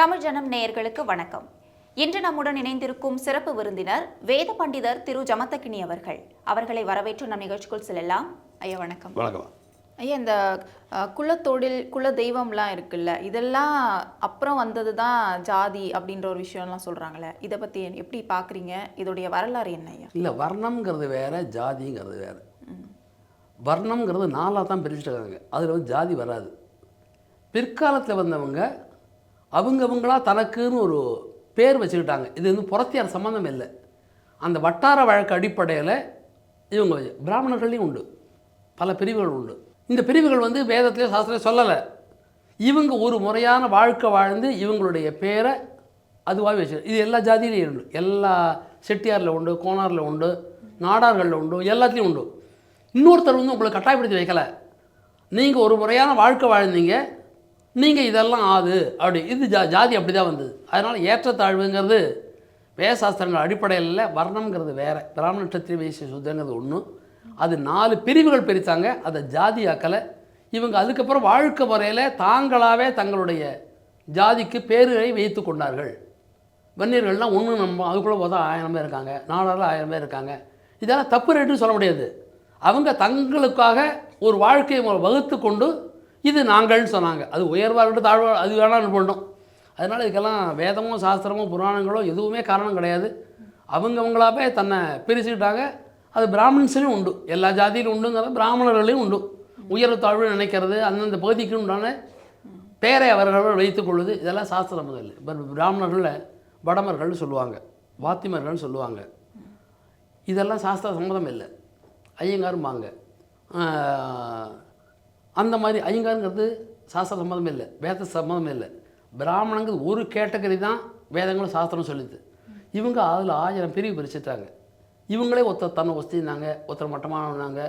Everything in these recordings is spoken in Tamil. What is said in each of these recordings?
தமிழ் ஜனம் நேயர்களுக்கு வணக்கம். இன்று நம்முடன் இணைந்திருக்கும் சிறப்பு விருந்தினர் வேத பண்டிதர் திரு ஜமத்தகினி அவர்கள். அவர்களை வரவேற்று நம் நிகழ்ச்சிக்குள் செல்லலாம். ஐயா வணக்கம். வணக்கம். ஐயா இந்த குலத்தொழில் குல தெய்வம்லாம் இருக்குல்ல இதெல்லாம் அப்புறம் வந்தது தான் ஜாதி அப்படின்ற ஒரு விஷயம்லாம் சொல்றாங்களே இதை பத்தி எப்படி பார்க்குறீங்க இதோடைய வரலாறு என்ன ஐயா? இல்லை வர்ணம்ங்கிறது வேற ஜாதிங்கிறது வேற. வர்ணம்ங்கிறது நாலாக தான் பிரிச்சுட்டாங்க அதில் வந்து ஜாதி வராது. பிற்காலத்தில் வந்தவங்க அவங்கவங்களா தனக்குன்னு ஒரு பேர் வச்சுக்கிட்டாங்க. இது வந்து புறத்தியார் சம்மந்தம் இல்லை. அந்த வட்டார வழக்கு அடிப்படையில் இவங்க பிராமணர்களையும் உண்டு. பல பிரிவுகள் உண்டு. இந்த பிரிவுகள் வந்து வேதத்திலே சாஸ்திரம் சொல்லலை. இவங்க ஒரு முறையான வாழ்க்கை வாழ்ந்து இவங்களுடைய பேரை அதுவாக வச்சு இது எல்லா ஜாதியிலையும் உண்டு. எல்லா செட்டியாரில் உண்டு கோனாரில் உண்டு நாடார்களில் உண்டு எல்லாத்துலேயும் உண்டு. இன்னொருத்தர் வந்து உங்களை கட்டாயப்படுத்தி வைக்கலை. நீங்கள் ஒரு முறையான வாழ்க்கை வாழ்ந்தீங்க நீங்கள் இதெல்லாம் ஆது. அப்படி இது ஜா ஜாதி அப்படி தான் வந்தது. அதனால் ஏற்றத்தாழ்வுங்கிறது வேசாஸ்திரங்கள் அடிப்படையில் வர்ணம்ங்கிறது வேறு. பிராமண நட்சத்திர வைசிய சுத்தங்கிறது ஒன்று அது நாலு பிரிவுகள் பிரித்தாங்க. அதை ஜாதி ஆக்கலை. இவங்க அதுக்கப்புறம் வாழ்க்கை முறையில் தாங்களாகவே தங்களுடைய ஜாதிக்கு பேர்களை வைத்து கொண்டார்கள். வன்னியர்கள்லாம் ஒன்று நம்ம அதுக்குள்ளே பார்த்தா ஆயிரம் பேர் இருக்காங்க. நாலாயிரம் ஆயிரம் பேர் இருக்காங்க. இதெல்லாம் தப்பு ரேட்டுன்னு சொல்ல முடியாது. அவங்க தங்களுக்காக ஒரு வாழ்க்கையை முறை வகுத்து கொண்டு இது நாங்கள்னு சொன்னாங்க. அது உயர்வாக இருக்கட்டும் அது வேணாம் பண்ணோம். அதனால் இதுக்கெல்லாம் வேதமோ சாஸ்திரமோ புராணங்களோ எதுவுமே காரணம் கிடையாது. அவங்கவங்களாவே தன்னை பிரிச்சுக்கிட்டாங்க. அது பிராமணன்ஸ்லையும் உண்டு. எல்லா ஜாதியிலும் உண்டுங்கிறது பிராமணர்களையும் உண்டு. உயர்வு தாழ்வு நினைக்கிறது அந்தந்த பகுதிக்கு உண்டான பேரை அவர்கள் வைத்துக் கொள்வது இதெல்லாம் சாஸ்திரம் முதல். இப்போ பிராமணர்களில் வடமர்கள்னு சொல்லுவாங்க. வாத்திமர்கள்னு சொல்லுவாங்க. இதெல்லாம் சாஸ்திர சம்மதம் இல்லை. ஐயங்காரும்பாங்க. அந்த மாதிரி ஐயங்காருங்கிறது சாஸ்திர சம்மதம் இல்லை வேத சம்மதம் இல்லை. பிராமணங்கிறது ஒரு கேட்டகரி தான் வேதங்களும் சாஸ்திரம் சொல்லுது. இவங்க அதில் ஆயிரம் பிரிவு பிரிச்சுட்டாங்க இவங்களே ஒருத்தர் தன்னை ஒஸ்தினாங்க ஒருத்தர் மட்டமானவனாங்க.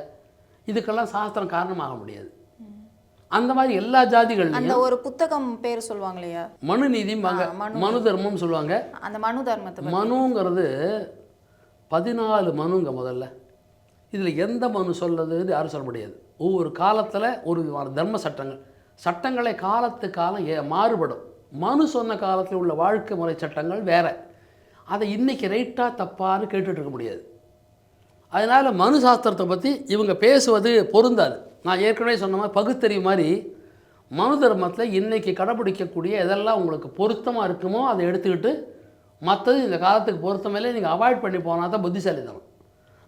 இதுக்கெல்லாம் சாஸ்திரம் காரணமாக முடியாது. அந்த மாதிரி எல்லா ஜாதிகள்லையும் அந்த ஒரு புத்தகம் பேர் சொல்லுவாங்களையா மனு நீதிம்பாங்க மனு. தர்மம்னு சொல்லுவாங்க. அந்த மனு தர்மத்தை. மனுங்கிறது பதினாலு மனுங்க முதல்ல. இதில் எந்த மனு சொல்லதுன்னு யாரும் சொல்ல முடியாது. ஒவ்வொரு காலத்தில் ஒரு விதமான தர்ம சட்டங்கள். சட்டங்களை காலத்து காலம் ஏ மாறுபடும். மனு சொன்ன காலத்தில் உள்ள வாழ்க்கை முறை சட்டங்கள் வேறு. அதை இன்றைக்கி ரைட்டாக தப்பான்னு கேட்டுட்ருக்க முடியாது. அதனால் மனு சாஸ்திரத்தை பற்றி இவங்க பேசுவது பொருந்தாது. நான் ஏற்கனவே சொன்ன மாதிரி பகுத்தறிவு மாதிரி மனு தர்மத்தில் இன்றைக்கி கடைப்பிடிக்கக்கூடிய எதெல்லாம் உங்களுக்கு பொருத்தமாக இருக்குமோ அதை எடுத்துக்கிட்டு மற்றது இந்த காலத்துக்கு பொருத்தமில்லை நீங்கள் அவாய்ட் பண்ணி போனால் தான் புத்திசாலித்தனம்.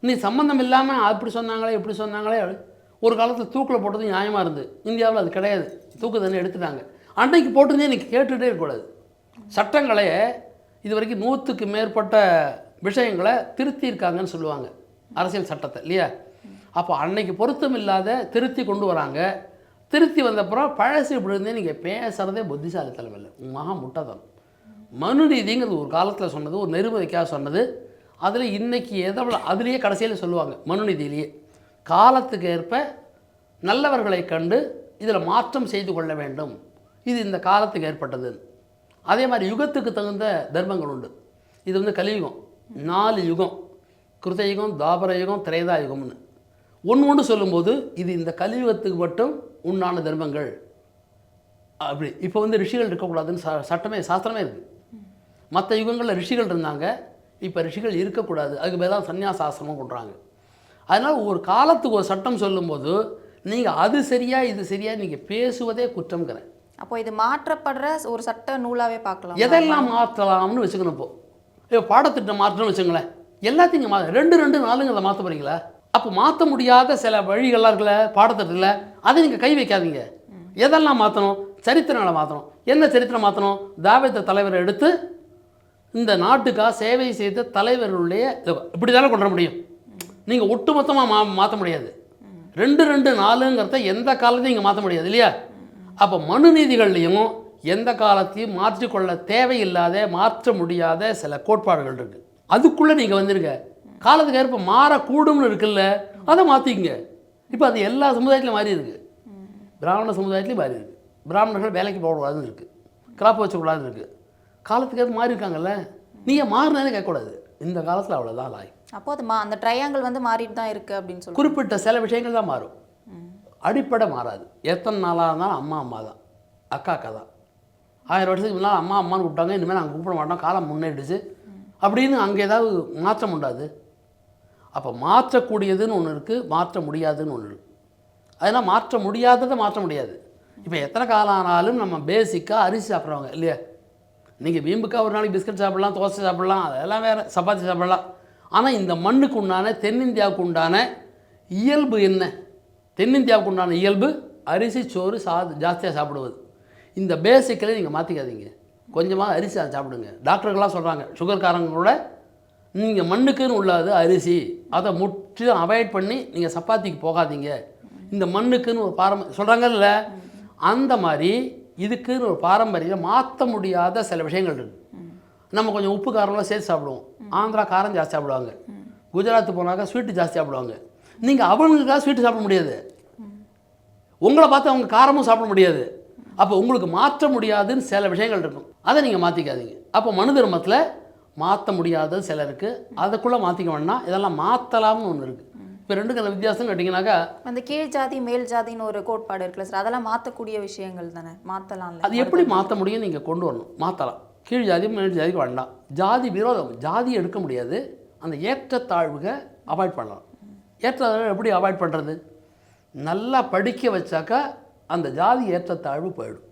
நீ சம்மந்தம் இல்லாமல் அப்படி சொன்னாங்களே இப்படி சொன்னாங்களே ஒரு காலத்தில் தூக்கில் போட்டது நியாயமாக இருந்து இந்தியாவில் அது கிடையாது. தூக்கு தண்ணி எடுத்துட்டாங்க. அன்னைக்கு போட்டிருந்தே நீங்கள் கேட்டுகிட்டே இருக்கக்கூடாது சட்டங்களை இது வரைக்கும் நூற்றுக்கு மேற்பட்ட விஷயங்களை திருத்தியிருக்காங்கன்னு சொல்லுவாங்க. அரசியல் சட்டத்தை இல்லையா? அப்போ அன்னைக்கு பொருத்தம் இல்லாத திருத்தி கொண்டு வராங்க. திருத்தி வந்தப்புறம் பழசு இப்படி இருந்தே நீங்கள் பேசுகிறதே புத்திசாலித்தனம் இல்லை. மகா முட்டாத்தனம் மனு நீதிங்கிறது ஒரு காலத்தில் சொன்னது ஒரு நெருமதிக்காக சொன்னது. அதில் இன்றைக்கி எதவள அதுலேயே கடைசியில் சொல்லுவாங்க மனுநீதியிலேயே. காலத்துக்கு ஏற்ப நல்லவர்களை கண்டு இதில் மாற்றம் செய்து கொள்ள வேண்டும். இது இந்த காலத்துக்கு ஏற்பட்டது. அதே மாதிரி யுகத்துக்கு தகுந்த தர்மங்கள் உண்டு. இது வந்து கலியுகம். நாலு யுகம். கிருதயுகம் தாபர யுகம் திரேதா யுகம்னு. ஒன்று ஒன்று சொல்லும்போது இது இந்த கலியுகத்துக்கு மட்டும் உண்டான தர்மங்கள். அப்படி. இப்போ வந்து ரிஷிகள் இருக்கக்கூடாதுன்னு ச சட்டமே சாஸ்திரமே இருக்குது மற்ற யுகங்களில் ரிஷிகள் இருந்தாங்க. இப்போ ரிஷிகள் இருக்கக்கூடாது. அதுக்கு பதிலாக சந்நியாசாசிரமம் கொண்டுறாங்க. அதனால் ஒரு காலத்துக்கு ஒரு சட்டம் சொல்லும்போது நீங்கள் அது சரியா இது சரியா நீங்கள் பேசுவதே குற்றம்ங்கிறேன். அப்போ இது மாற்றப்படுற ஒரு சட்ட நூலாவே பார்க்கலாம். எதெல்லாம் மாற்றலாம்னு வச்சுக்கணும் இப்போ. இப்போ பாடத்திட்டம் மாற்றணும்னு வச்சுங்களேன் எல்லாத்தையும் மா ரெண்டு ரெண்டு நாளுங்கிறத மாற்ற போகிறீங்களா அப்போ மாற்ற முடியாத சில வழிகள்லாம் இருக்குல்ல பாடத்திட்டத்தில் அதை நீங்கள் கை வைக்காதீங்க. எதெல்லாம் மாற்றணும் சரித்திரங்களை மாற்றணும் என்ன சரித்திரம் மாற்றணும் தாவத்த தலைவரை எடுத்து இந்த நாட்டுக்காக சேவை செய்த தலைவர்களுடைய இப்படி தானே கொண்டு வர முடியும்? நீங்கள் ஒட்டுமொத்தமாக மா மாற்ற முடியாது. ரெண்டு ரெண்டு நாலுங்கிறத எந்த காலத்தையும் இங்கே மாற்ற முடியாது இல்லையா? அப்போ மனு நீதிகள்லையும் எந்த காலத்தையும் மாற்றிக்கொள்ள தேவையில்லாத மாற்ற முடியாத சில கோட்பாடுகள் இருக்குது அதுக்குள்ளே நீங்கள் வந்துருங்க. காலத்துக்கு ஏற்ப மாறக்கூடும்னு இருக்குல்ல அதை மாற்றிக்கங்க இப்போ அது எல்லா சமுதாயத்திலும் மாறி இருக்கு. பிராமண சமுதாயத்துலேயும் மாறி இருக்கு. பிராமணர்கள் வேலைக்கு போகக்கூடாதுன்னு இருக்குது கிராப் வச்சக்கூடாதுன்னு இருக்குது காலத்துக்கு ஏற்ப மாறி இருக்காங்கல்ல? நீங்கள் மாறினதே கேட்கக்கூடாது. இந்த காலத்தில் அவ்வளோதான் லாய். அப்போ அது மா அந்த ட்ரையாங்கிள் வந்து மாறிட்டு தான் இருக்கு அப்படின்னு சொல்லி குறிப்பிட்ட சில விஷயங்கள் தான் மாறும். அடிப்படை மாறாது. எத்தனை நாளாக இருந்தாலும் அம்மா அம்மா தான். அக்கா அக்கா தான். ஆயிரம் வருஷத்துக்கு முன்னால் அம்மா அம்மான்னு கூப்பிட்டாங்க. இனிமேல் நாங்கள் கூப்பிட மாட்டோம். காலம் முன்னேறிடுச்சு. அப்படின்னு அங்கே ஏதாவது மாற்றம் உண்டாது. அப்போ மாற்றக்கூடியதுன்னு ஒன்று இருக்குது மாற்ற முடியாதுன்னு ஒன்று இருக்குது அதனால் மாற்ற முடியாததை மாற்ற முடியாது. இப்போ எத்தனை காலம் ஆனாலும் நம்ம பேசிக்காக அரிசி சாப்பிட்றவங்க இல்லையா? நீங்கள் வீம்புக்காக ஒரு நாளைக்கு பிஸ்கட் சாப்பிட்லாம் தோசை சாப்பிட்லாம் அதெல்லாம் வேறு சப்பாத்தி சாப்பிட்லாம். ஆனால் இந்த மண்ணுக்கு உண்டான தென்னிந்தியாவுக்கு உண்டான இயல்பு என்ன? தென்னிந்தியாவுக்கு உண்டான இயல்பு அரிசி சோறு சா ஜாஸ்தியாக சாப்பிடுவது. இந்த பேசிக்கில் நீங்கள் மாற்றிக்காதீங்க கொஞ்சமாக அரிசி சாப்பிடுங்க. டாக்டர்கள்லாம் சொல்கிறாங்க சுகர்காரங்களோட நீங்கள் மண்ணுக்குன்னு உள்ளது அரிசி. அதை முற்றிலும் அவாய்ட் பண்ணி நீங்கள் சப்பாத்திக்கு போகாதீங்க. இந்த மண்ணுக்குன்னு ஒரு பாரம்பரிய சொல்கிறாங்கல்ல அந்த மாதிரி இதுக்குன்னு ஒரு பாரம்பரியம் மாற்ற முடியாத சில விஷயங்கள் இருக்குது நம்ம கொஞ்சம் உப்பு காரம்லாம் சேர்த்து சாப்பிடுவோம். ஆந்திரா காரம் ஜாஸ்தி சாப்பிடுவாங்க. குஜராத் போனாக்கா ஸ்வீட்டு ஜாஸ்தி சாப்பிடுவாங்க. நீங்கள் அவங்களுக்காக ஸ்வீட்டு சாப்பிட முடியாது. உங்களை பார்த்து அவங்க காரமும் சாப்பிட முடியாது. அப்போ உங்களுக்கு மாற்ற முடியாதுன்னு சில விஷயங்கள் இருக்கும். அதை நீங்கள் மாற்றிக்காதீங்க அப்போ மனு தர்மத்தில் மாற்ற முடியாதது சில இருக்குது அதுக்குள்ளே மாற்றிக்க வேணாம் இதெல்லாம் மாற்றலாம்னு ஒன்று இருக்குது இப்போ ரெண்டுக்கு அந்த வித்தியாசம் கேட்டிங்கனாக்கா அந்த கீழ் ஜாதி மேல் ஜாதின்னு ஒரு கோட்பாடு இருக்குல்ல சார்? அதெல்லாம் மாற்றக்கூடிய விஷயங்கள் தானே? மாற்றலாம்ல அது எப்படி மாற்ற முடியும் நீங்கள் கொண்டு வரணும். மாற்றலாம் கீழ் ஜாதி மேல் ஜாதிக்கு வேண்டாம். ஜாதி விரோதம். ஜாதி எடுக்க முடியாது. அந்த ஏற்றத்தாழ்வுக அவாய்ட் பண்ணலாம். ஏற்றத்தாழ்வு எப்படி அவாய்ட் பண்ணுறது நல்லா படிக்க வச்சாக்கா அந்த ஜாதி ஏற்றத்தாழ்வு போயிடும்.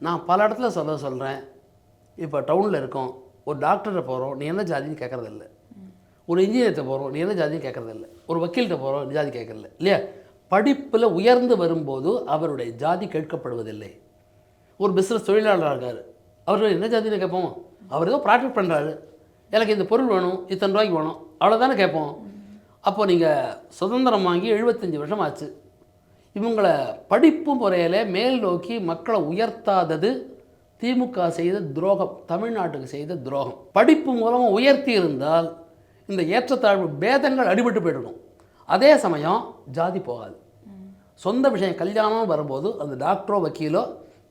நான் பல இடத்துல சொல்ல சொல்கிறேன் இப்போ டவுனில் இருக்கோம். ஒரு டாக்டர்கிட்ட போகிறோம் நீ என்ன ஜாதின்னு கேட்குறதில்ல ஒரு இன்ஜினியர்கிட்ட போகிறோம் நீ என்ன ஜாதின்னு கேட்குறதில்ல ஒரு வக்கீல்கிட்ட போகிறோம் ஜாதி கேட்குறதில்ல இல்லையா? படிப்பில் உயர்ந்து வரும்போது அவருடைய ஜாதி கேட்கப்படுவதில்லை. ஒரு பிஸ்னஸ் தொழிலாளராக இருக்கார். அவர் என்ன ஜாதின்னு கேட்போம்? அவர் ஏதோ ப்ராடக்ட் பண்ணுறாரு எனக்கு இந்த பொருள் வேணும் இத்தனை ரூபாய்க்கு வேணும். அவ்வளோதானே கேட்போம். அப்போ நீங்கள் சுதந்திரம் வாங்கி எழுபத்தஞ்சி வருஷம் ஆச்சு. இவங்களை படிப்பு முறையில் மேல் நோக்கி மக்களை உயர்த்தாதது திமுக செய்த துரோகம் தமிழ்நாட்டுக்கு செய்த துரோகம். படிப்பு மூலமாக உயர்த்தி இருந்தால் இந்த ஏற்றத்தாழ்வு பேதங்கள் அடிபட்டு போயிடும் அதே சமயம் ஜாதி போகாது. சொந்த விஷயம் கல்யாணம் வரும்போது அந்த டாக்டரோ வக்கீலோ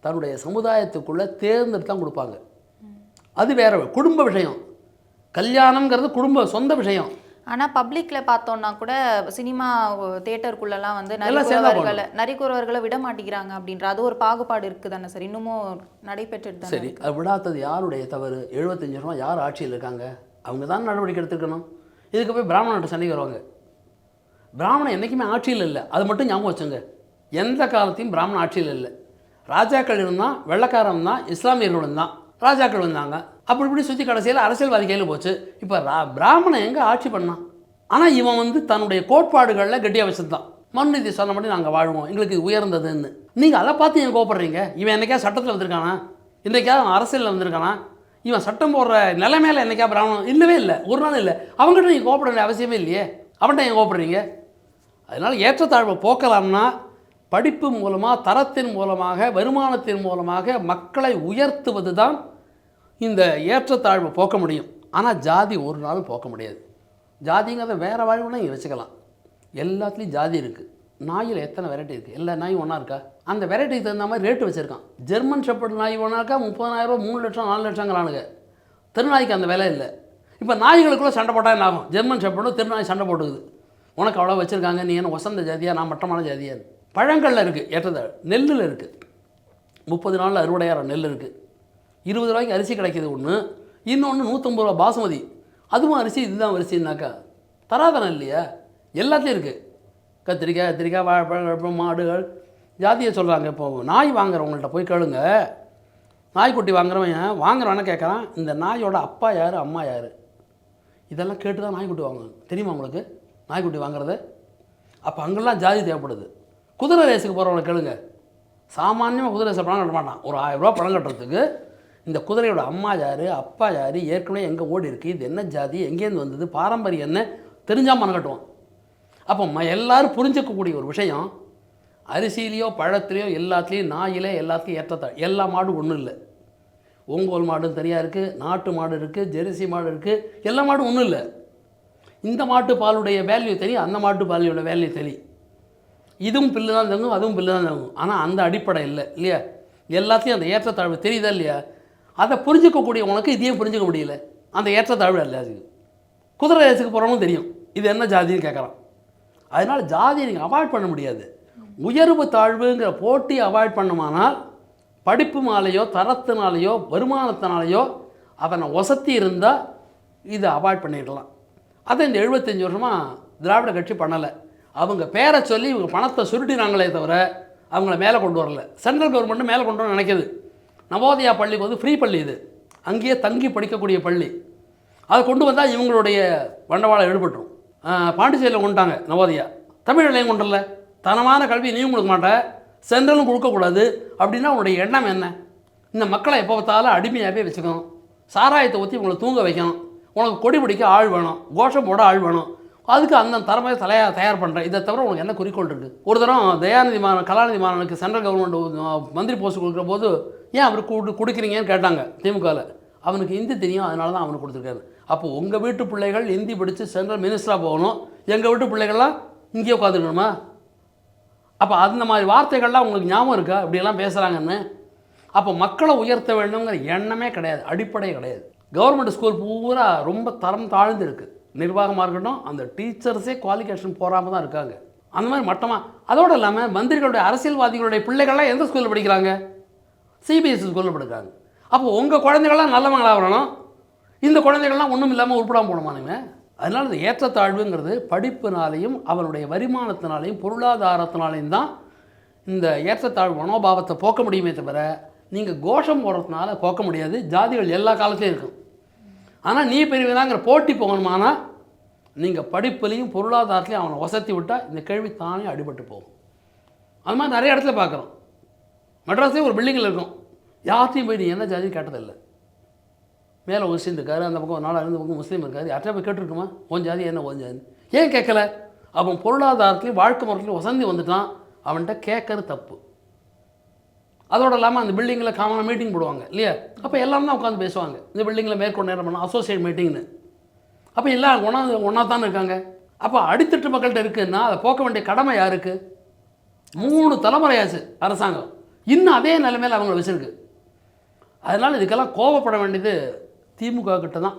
தன்னுடைய சமுதாயத்துக்குள்ளே தேர்ந்தெடுத்து தான் கொடுப்பாங்க. அது வேற குடும்ப விஷயம். கல்யாணம்ங்கிறது குடும்ப சொந்த விஷயம். ஆனா பப்ளிக்ல பார்த்தோம்னா கூட சினிமா தியேட்டருக்குள்ளலாம் வந்து நரிக்குறவர்களை நரிக்குறவர்களை விட மாட்டேங்கிறாங்க அப்படின்ற அது ஒரு பாகுபாடு இருக்கு தானே சார்? இன்னமும் நடைபெற்றுட்டு தானே சரி அது விடாதது யாருடைய தவறு? எழுபத்தஞ்சு வருஷமா யார் ஆட்சியில் இருக்காங்க? அவங்க தான் நடவடிக்கை எடுத்துக்கணும் இதுக்கு போய் பிராமணர்கிட்ட சண்டைக்கு வருவாங்க. பிராமணன் என்றைக்குமே ஆட்சியில் இல்லை. அது மட்டும் ஞாபகம் வச்சுங்க. எந்த காலத்தையும் பிராமணன் ஆட்சியில் இல்லை. ராஜாக்கள் இருந்தால் வெள்ளக்காரன் தான் இஸ்லாமியர்களும் தான் ராஜாக்கள் வந்தாங்க அப்படி இப்படி சுற்றி கடைசியில் அரசியல்வாதி கையில் போச்சு. இப்போ ரா பிராமணன் எங்கே ஆட்சி பண்ணான்? ஆனால் இவன் வந்து தன்னுடைய கோட்பாடுகளில் கட்டியாக வச்சுருந்தான். மனுநீதி மட்டும் நாங்கள் வாழ்வோம். எங்களுக்கு உயர்ந்ததுன்னு. நீங்கள் அதை பார்த்து ஏன் கோப்படுறீங்க இவன் என்றைக்கா சட்டத்தில் வந்திருக்கானா? இன்றைக்கா அவன் அரசியலில் வந்திருக்கானா? இவன் சட்டம் போடுற நிலைமையில என்னைக்கா பிராமணம் இல்லவே இல்லை. ஒரு நாள் இல்லை. அவங்ககிட்ட நீங்கள் கோப்பட வேண்டிய அவசியமே இல்லையே. அவன்கிட்ட ஏன் கோப்படுறீங்க அதனால் ஏற்றத்தாழ்வை போக்கலாம்னா படிப்பு மூலமாக தரத்தின் மூலமாக வருமானத்தின் மூலமாக மக்களை உயர்த்துவது தான் இந்த ஏற்றத்தாழ்வை போக்க முடியும். ஆனால் ஜாதி ஒரு நாளும் போக்க முடியாது. ஜாதிங்கிறத வேறு வாழ்வுனா இங்கே வச்சுக்கலாம். எல்லாத்துலேயும் ஜாதி இருக்குது நாயில் எத்தனை வெரைட்டி இருக்குது எல்லா நாயும் ஒன்றா இருக்கா? அந்த வெரைட்டிக்கு தகுந்த மாதிரி ரேட்டு வச்சுருக்கான். ஜெர்மன் ஷெப்பர்ட் நாய் ஒன்றாக்கா முப்பதாயிரரூபா மூணு லட்சம் நாலு லட்சங்கிறானுங்க. திருநாய்க்கு அந்த விலை இல்லை. இப்போ நாய்களுக்குள்ளே சண்டை போட்டால் என்ன ஆகும்? ஜெர்மன் ஷெப்பர்டும் திருநாய் சண்டை போட்டுக்குது. உனக்கு அவ்வளோ வச்சுருக்காங்க நீ என்ன வசந்த ஜாதியாக நான் மட்டமான ஜாதியாக பழங்களில் இருக்குது ஏற்றத்தாழ் நெல்லில் இருக்குது முப்பது நாளில் அறுவடையாயிரம் நெல் இருக்குது இருபது ரூபாய்க்கு அரிசி கிடைக்கிது ஒன்று இன்னொன்று நூற்றம்பது ரூபா பாசுமதி. அதுவும் அரிசி இதுதான் அரிசின்னாக்கா தராதனம் இல்லையா? எல்லாத்துலேயும் இருக்குது கத்திரிக்காய் கத்திரிக்காய் வாழைப்பழம் மாடுகள். ஜாதியை சொல்கிறாங்க இப்போ. நாய் வாங்குறவங்கள்ட்ட போய் கேளுங்க. நாய்க்குட்டி வாங்குறவன் வாங்குறவன கேட்குறான் இந்த நாயோட அப்பா யார் அம்மா யார்? இதெல்லாம் கேட்டு தான் நாய்க்குட்டி வாங்குவாங்க. தெரியுமா உங்களுக்கு? நாய்க்குட்டி வாங்குறது? அப்போ அங்கெல்லாம் ஜாதி தேவைப்படுது. குதிரை ரேஸுக்கு போகிறவங்களை கேளுங்க. சாமானியமாக குதிரை ரேஸை பணம் கட்ட மாட்டான். ஒரு ஆயிரம் ரூபா பணம் கட்டுறதுக்கு இந்த குதிரையோட அம்மா யார் அப்பா யார் ஏற்கனவே எங்கே ஓடி இருக்குது இது என்ன ஜாதி எங்கேருந்து வந்தது பாரம்பரியம் என்ன தெரிஞ்சால் பணம் கட்டுவான். அப்போ ம எல்லோரும் புரிஞ்சுக்கக்கூடிய ஒரு விஷயம் அரிசியிலையோ பழத்துலையோ எல்லாத்துலேயும் நாயிலே எல்லாத்துலேயும் ஏற்றத்தா எல்லா மாடும் ஒன்றும் இல்லை. ஒங்கோல் மாடும் தனியாக இருக்குது நாட்டு மாடு இருக்குது ஜெர்சி மாடு இருக்குது எல்லா மாடும் ஒன்றும் இல்லை. இந்த மாட்டு பாலுடைய வேல்யூ தெரியும் அந்த மாட்டு பாலியோட வேல்யூ தெரியும் இதுவும் பில்லு தான் தங்கும் அதுவும் பில்லு தான் தங்கும். ஆனால் அந்த அடிப்படை இல்லை இல்லையா? எல்லாத்தையும் அந்த ஏற்றத்தாழ்வு தெரியுதா இல்லையா? அதை புரிஞ்சுக்கக்கூடிய உனக்கு இதையும் புரிஞ்சுக்க முடியல. அந்த ஏற்றத்தாழ்வு இல்லை அதுக்கு குதிரை ரேஸுக்கு போகிறவங்களும் தெரியும். இது என்ன ஜாதின்னு கேட்குறான் அதனால் ஜாதியை நீங்கள் அவாய்ட் பண்ண முடியாது. உயர்வு தாழ்வுங்கிற போட்டி அவாய்ட் பண்ணுமானால் படிப்புனாலேயோ தரத்தினாலேயோ வருமானத்தினாலேயோ அவனை ஒசத்தி இருந்தால் இதை அவாய்ட் பண்ணிடலாம். அதை இந்த எழுபத்தஞ்சி வருஷமாக திராவிட கட்சி பண்ணலை. அவங்க பேரை சொல்லி இவங்க பணத்தை சுருட்டினாங்களே தவிர அவங்கள மேலே கொண்டு வரல. சென்ட்ரல் கவர்மெண்ட்டு மேலே கொண்டு வர நினைக்கிது. நவோதயா பள்ளி வந்து ஃப்ரீ பள்ளி இது. அங்கேயே தங்கி படிக்கக்கூடிய பள்ளி. அதை கொண்டு வந்தால் இவங்களுடைய வண்டவாளம் எடுபட்டுரும். பாண்டிச்சேரியில் கொண்டுட்டாங்க நவோதயா. தமிழ்லையும் கொண்டு தனமான கல்வியை நீயும் கொடுக்க மாட்டேன் சென்ட்ரலும் கொடுக்கக்கூடாது அப்படின்னா உங்களுடைய எண்ணம் என்ன? இந்த மக்களை எப்போ பார்த்தாலும் அடிமையாகவே வச்சுக்கணும். சாராயத்தை ஊற்றி உங்களை தூங்க வைக்கணும். உனக்கு கொடி பிடிக்க ஆள் வேணும். கோஷம் போட ஆள் வேணும். அதுக்கு அந்த தரமாக தலையாக தயார் பண்ணுறேன் இதை தவிர உனக்கு என்ன குறிக்கோள் இருக்குது ஒரு தரம் தயாநிதி மாறன் கலாநிதி மாறனுக்கு சென்ட்ரல் கவர்மெண்ட் மந்திரி போஸ்ட் கொடுக்குற போது ஏன் அவருக்கு கொடு கொடுக்குறீங்கன்னு கேட்டாங்க திமுகவில் அவனுக்கு ஹிந்தி தெரியும் அதனால தான் அவனுக்கு கொடுத்துருக்காரு. அப்போ உங்கள் வீட்டு பிள்ளைகள் ஹிந்தி படித்து சென்ட்ரல் மினிஸ்டராக போகணும். எங்கள் வீட்டு பிள்ளைகள்லாம் இங்கேயே உட்காந்துக்கணுமா? அப்போ அந்த மாதிரி வார்த்தைகள்லாம் உங்களுக்கு ஞாபகம் இருக்கா? இப்படியெல்லாம் பேசுகிறாங்கன்னு அப்போ மக்களை உயர்த்த வேண்டுங்கிற எண்ணமே கிடையாது அடிப்படையே கிடையாது. கவர்மெண்ட் ஸ்கூல் பூரா ரொம்ப தரம் தாழ்ந்து இருக்குது நிர்வாகமாக இருக்கட்டும் அந்த டீச்சர்ஸே குவாலிஃபிகேஷன் போகாமல் தான் இருக்காங்க. அந்த மாதிரி மட்டமாக அதோடு இல்லாமல் மந்திரிகளுடைய அரசியல்வாதிகளுடைய பிள்ளைகள்லாம் எந்த ஸ்கூலில் படிக்கிறாங்க? சிபிஎஸ்சி ஸ்கூலில் படிக்கிறாங்க. அப்போ உங்கள் குழந்தைகள்லாம் நல்லவங்களாக வரணும். இந்த குழந்தைகள்லாம் ஒன்றும் இல்லாமல் உருப்படாமல் போகணுமானுங்க அதனால் இந்த ஏற்றத்தாழ்வுங்கிறது படிப்பினாலையும் அவனுடைய வருமானத்தினாலையும் பொருளாதாரத்தினாலையும் தான் இந்த ஏற்றத்தாழ்வு மனோபாவத்தை போக்க முடியுமே தவிர நீங்கள் கோஷம் போடுறதுனால போக்க முடியாது. ஜாதிகள் எல்லா காலத்துலையும் இருக்கும். ஆனால் நீ பெரியவனாங்கிற போட்டி போகணுமானா நீங்கள் படிப்புலையும் பொருளாதாரத்துலையும் அவனை வசத்தி விட்டால் இந்த கேள்வி தானே அடிபட்டு போகும். அது மாதிரி நிறைய இடத்துல பார்க்குறோம். மெட்ராஸ்லேயே ஒரு பில்டிங்கில் இருக்கும். யார்த்தையும் போய் நீ என்ன ஜாதி கேட்டதில்லை. மேலே முஸ்லீம் இருக்காரு அந்த பக்கம் ஒரு நாலு இந்த பக்கம் முஸ்லீம் இருக்காரு. யார்கிட்ட போய் கேட்டுருக்குமா? உன் ஜாதி என்ன உன் ஜாதி ஏன் கேட்கல? அவன் பொருளாதாரத்துலேயும் வாழ்க்கை முறையிலையும் வசந்தி வந்துட்டான். அவன்கிட்ட கேட்கறது தப்பு. அதோட இல்லாமல் அந்த பில்டிங்கில் காமனாக மீட்டிங் போடுவாங்க இல்லையா? அப்போ எல்லாரும் தான் உட்காந்து பேசுவாங்க. இந்த பில்டிங்கில் மேற்கொண்டு நேரம் பண்ணால் அசோசியேட் மீட்டிங்னு அப்போ எல்லாம் ஒன்றா ஒன்றா தானே இருக்காங்க? அப்போ அடித்தட்டு மக்கள்கிட்ட இருக்குன்னா அதை போக்க வேண்டிய கடமை யாருக்கு? மூணு தலைமுறையாச்சு அரசாங்கம். இன்னும் அதே நிலைமையில் அவங்கள வச்சுருக்கு. அதனால் இதுக்கெல்லாம் கோவப்பட வேண்டியது திமுக கிட்ட தான்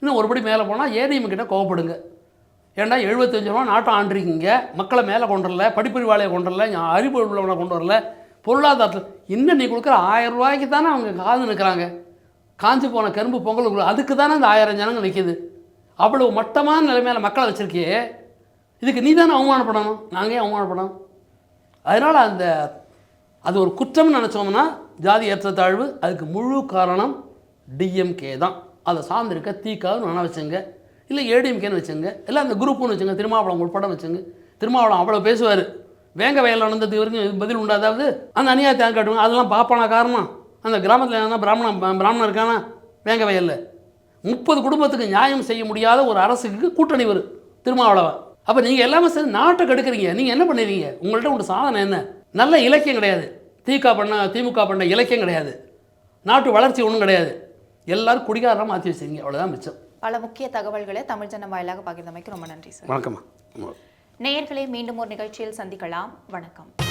இன்னும் ஒருபடி மேலே போனால் ஏடிஎம் கிட்ட கோவப்படுங்க. ஏன்டா எழுபத்தஞ்சு ரூபா நாட்டம் ஆண்டிருக்கீங்க மக்களை மேலே கொண்டு வரல படிப்பறிவாளையை கொண்டு வரல அறிவு உள்ளவனை கொண்டு வரல பொருளாதாரத்தில் இன்னும் நீ கொடுக்குற ஆயிரம் ரூபாய்க்கு தானே அவங்க காது நிற்கிறாங்க. காஞ்சி போன கரும்பு பொங்கல் அதுக்கு தானே அந்த ஆயிரம் ஜனங்க நிற்கிது. அவ்வளவு மட்டமான நிலைமையில மக்களை வச்சுருக்கியே. இதுக்கு நீ தானே அவமானப்படணும்? நாங்கள் ஏன் அவமானப்படணும்? அதனால் அந்த அது ஒரு குற்றம்னு நினச்சோம்னா ஜாதி ஏற்றத்தாழ்வு அதுக்கு முழு காரணம் டிஎம்கே தான். அதை சார்ந்திருக்க தீக்காவும் வேணா வச்சுங்க? இல்லை ஏடிஎம்கேன்னு வச்சுங்க. இல்லை அந்த குரூப்புன்னு வச்சுங்க. திருமாவளம் உட்பட வச்சுங்க. திருமாவளம் அவ்வளோ பேசுவார். வேங்க வயலில் நடந்தது வரைக்கும் பதில் உண்டு. அதாவது அந்த அநியாயத்தை தேங்க காட்டுவாங்க. அதெல்லாம் பாப்பானா காரணம்? அந்த கிராமத்தில் என்ன பிராமணன் பிராமணன் இருக்கானா? வேங்க வயலில். முப்பது குடும்பத்துக்கு நியாயம் செய்ய முடியாத ஒரு அரசுக்கு கூட்டணி வரும். திருமாவளவன். அப்போ நீங்கள் எல்லாமே சேர்ந்து நாட்டை கெடுக்குறீங்க. நீங்கள் என்ன பண்ணுறீங்க உங்கள்கிட்ட ஒரு சாதனை என்ன? நல்ல இலக்கியம் கிடையாது. திக பண்ண திமுக பண்ண இலக்கியம் கிடையாது. நாட்டு வளர்ச்சி ஒன்றும் கிடையாது. எல்லாரும் குடிகாரமாக மாற்றி வச்சிருக்கீங்க. அவ்வளோதான் மிச்சம். பல முக்கிய தகவல்களை தமிழ் ஜனம் வாயிலாக பகிர்ந்தமைக்கு ரொம்ப நன்றி சார். வணக்கம்மா. நேயர்களை மீண்டும் ஒரு நிகழ்ச்சியில் சந்திக்கலாம். வணக்கம்.